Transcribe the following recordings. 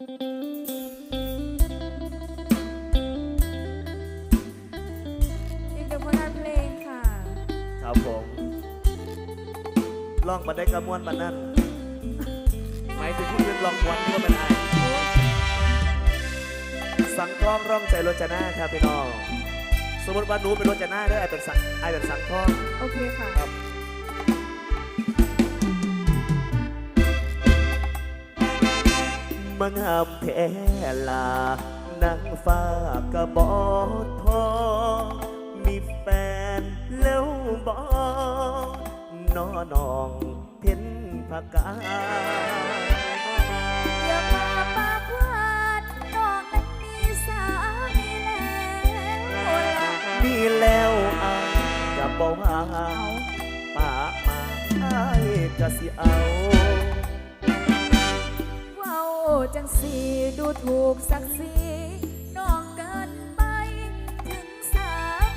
อีกหนึ่งผลงานเพลงค่ะ ครับผมลองบันไดกระมวลบันนั้นหมายถึงผู้ยืนลองวันที่ว่าเป็นไอสังทองร่องใจโรจนาครับพี่น้อง สมมติว่าหนูเป็นโรจนาเด้อไอเป็นสังไอเป็นสังทอง โอเคค่ะ ครับ มังามแพ้ลานางฟ้ากระบอทองมีแฟนแล้วบอกนอนองเพ็นผักกาอย่ามาปากวานน้องนั้นมีสามีแล้วล่ะมีแล้วอายกับบ่ว่าปามาอายก็สิเอาเว้า จังสีดูถูกศักดิ์ศรีน้องเกินไป ถึงสา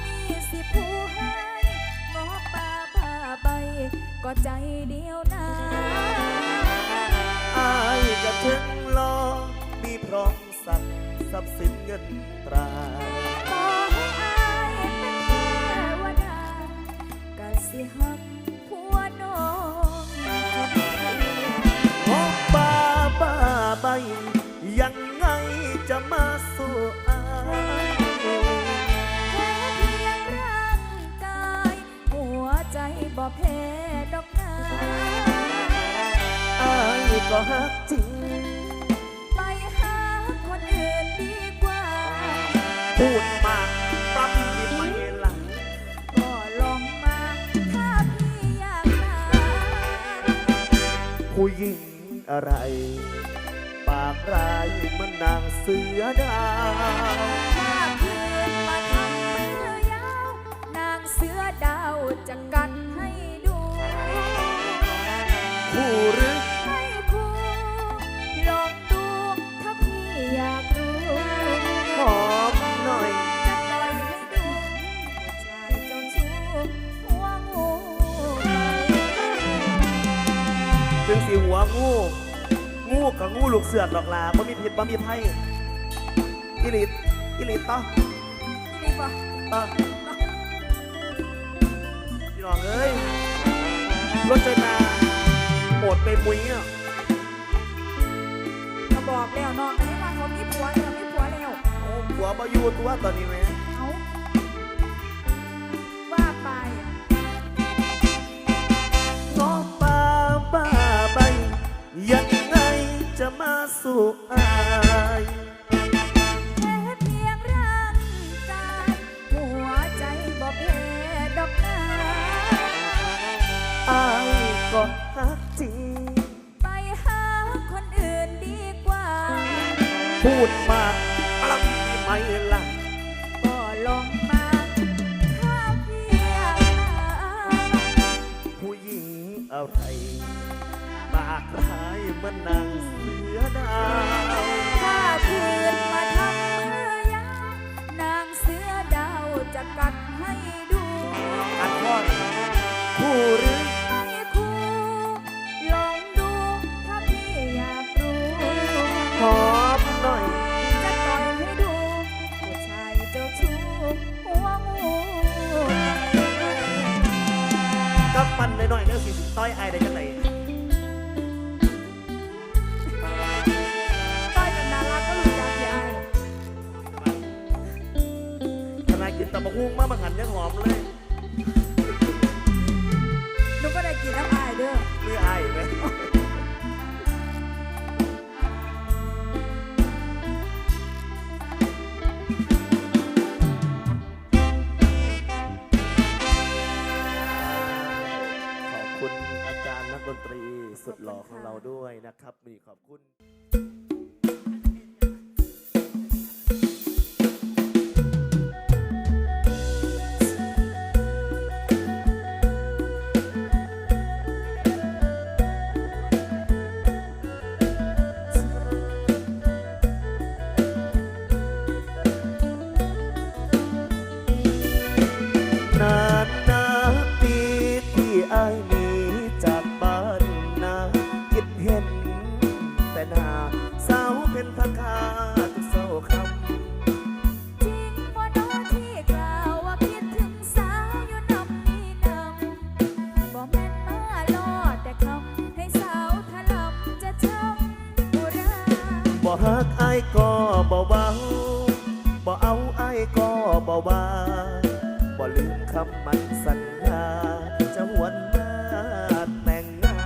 มีสิผู้ให้งอป่าผ้าใบ ก็ใจเดียวนะอายก็ถึงรอมีพร้อมสัตว์ทรัพย์สินเงินตราต่อให้อายเป็นเทวดากะสิหัก็ฮักจริง ไปหาคนอื่นดีกว่า พูดมากปรับที่ไม่หลังก็ลองมาถ้าพี่อยากได้ผู้หญิงอะไร ปากร้ายเหมันนางเสือดาว ถ้าเพื่อนมาทำมือยาว นางเสือดาวจะกันให้ดู ถึงสีหัวงูงูกับงูลูกเสือดดอกลาบ่มีผิดบ่มีไพ่อิลิตอิลิตต่อนี่ะต่อพี่น้องเอ้ยรถเจนาโหดไปมุ้ยอะก็บอกแล้วน้องอันนี้มาเขามีผัวแล้วมีผัวแล้วโอ้หัวมาอยู่ตัวตอนนี้ไหม พูดมากปลังไม่ละก็ลงมาถ้าเพียงนาผู้หญิงอะไรปากร้ายมันนางเสือดาวถ้าคืนมาทำมือยาวนางเสือดาวจะกัดให้ดูอันก่อนผู้รือ มาบังหันยังหอมเลยหนูก็ได้กินน้ำอายเด้อมืออายไหมขอบคุณอาจารย์นักดนตรีสุดหล่อของเราด้วยนะครับ มีขอบคุณ ว่าบ่ลืมคำมันสัญญาจะหวนมาแต่งงา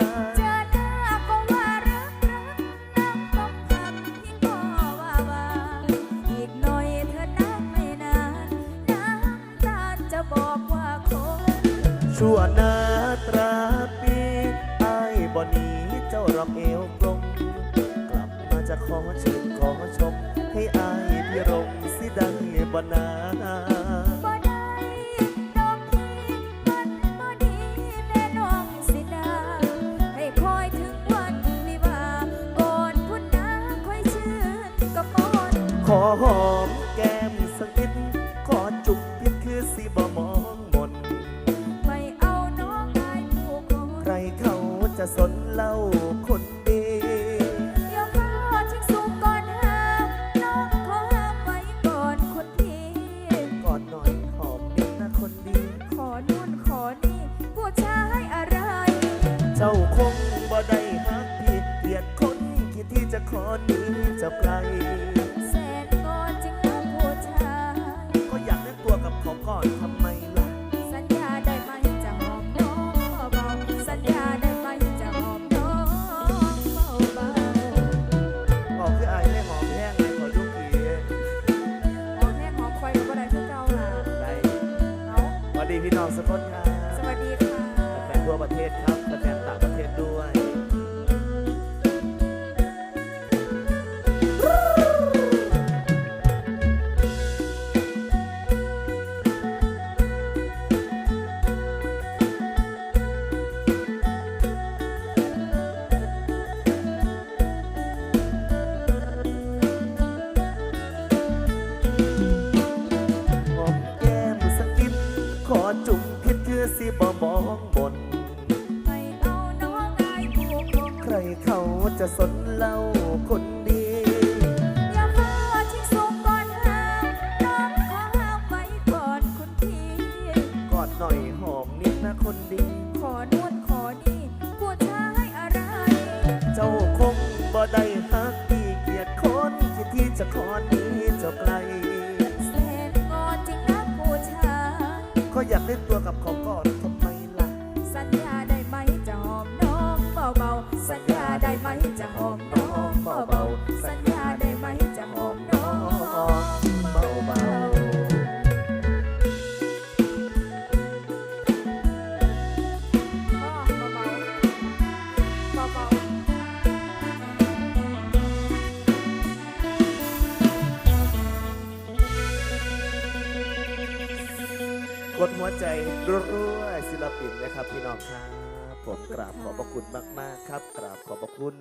น เจอหน้าก็ว่ารักรักนั่งต้องพักยิ่งก็ว่าว่าอีกหน่อยเธอนักไม่นานน้ำตาจะบอกว่าคนชั่วนาตราปีอายบ่หนีเจ้ารอกเอวกลมกลับมาจะขอชื่อ บ่นาบ่ได้ดอกที่มันบ่ดีแม่น้องสิดา ให้คอยถึงวันวิวาก่อนพุ่นนาค่อยชื่นกับมนขอหอม คนจะขอตีจ้าไกล จะสนเล่าคนดีอย่าเพ้อทิ้งสูงก่อนห้ามน้องขอห้ามไว้ก่อนคุณพี่ กอดหน่อยหอมนิดนะคนดี ขอนู่นขอนี่ผู้ชายอะไร เจ้าคงบ่ได้ฮักพี่เกลียดคนคิดที่จะขอนี้เจ้าไกล แสนงอนจริงนะผู้ชาย ก็อยากเล่นตัวกับเขาก่อนทำไมล่ะ สัญญาได้ไหมจะหอมน้องเบาๆสัญญา จะหอมน้องเบาๆสัญญาได้ไหมจะหอมน้องเบาเบาพ่อเบาๆเบาๆ กดหัวใจรัวๆศิลปินนะครับพี่น้องครับ ผมกราบขอบพระคุณมาก ๆ ครับ กราบขอบพระคุณ